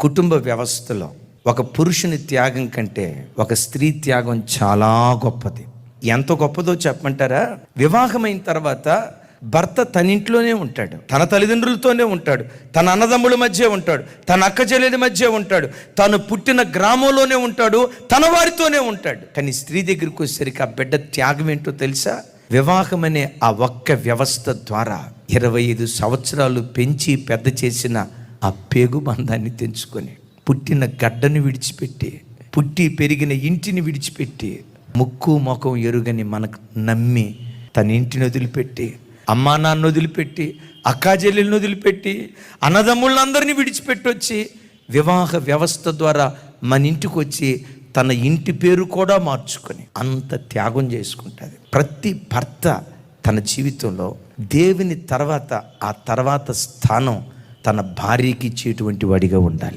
కుటుంబ వ్యవస్థలో ఒక పురుషుని త్యాగం కంటే ఒక స్త్రీ త్యాగం చాలా గొప్పది. ఎంత గొప్పదో చెప్పమంటారా? వివాహమైన తర్వాత భర్త తనింట్లోనే ఉంటాడు తన తల్లిదండ్రులతోనే ఉంటాడు తన అన్నదమ్ముల మధ్య ఉంటాడు తన అక్క చెల్లెల మధ్య ఉంటాడు తను పుట్టిన గ్రామంలోనే ఉంటాడు తన వారితోనే ఉంటాడు. కానీ స్త్రీ దగ్గరికి వచ్చేసరికి ఆ బిడ్డ త్యాగం ఏంటో తెలుసా? వివాహం అనే ఆ ఒక్క వ్యవస్థ ద్వారా ఇరవై ఐదు సంవత్సరాలు పెంచి పెద్ద చేసిన ఆ పేగు బంధాన్ని తెంచుకొని పుట్టిన గడ్డను విడిచిపెట్టి పుట్టి పెరిగిన ఇంటిని విడిచిపెట్టి ముక్కు ముఖం ఎరుగని మనకు నమ్మి తన ఇంటిని వదిలిపెట్టి అమ్మా నాన్న వదిలిపెట్టి అక్కాజెల్లెలను వదిలిపెట్టి అన్నదమ్ముళ్ళందరినీ విడిచిపెట్టొచ్చి వివాహ వ్యవస్థ ద్వారా మన ఇంటికి వచ్చి తన ఇంటి పేరు కూడా మార్చుకొని అంత త్యాగం చేసుకుంటుంది. ప్రతి భర్త తన జీవితంలో దేవుని తర్వాత ఆ తర్వాత స్థానం తన భార్యకి ఇచ్చేటువంటి వాడిగా ఉండాలి.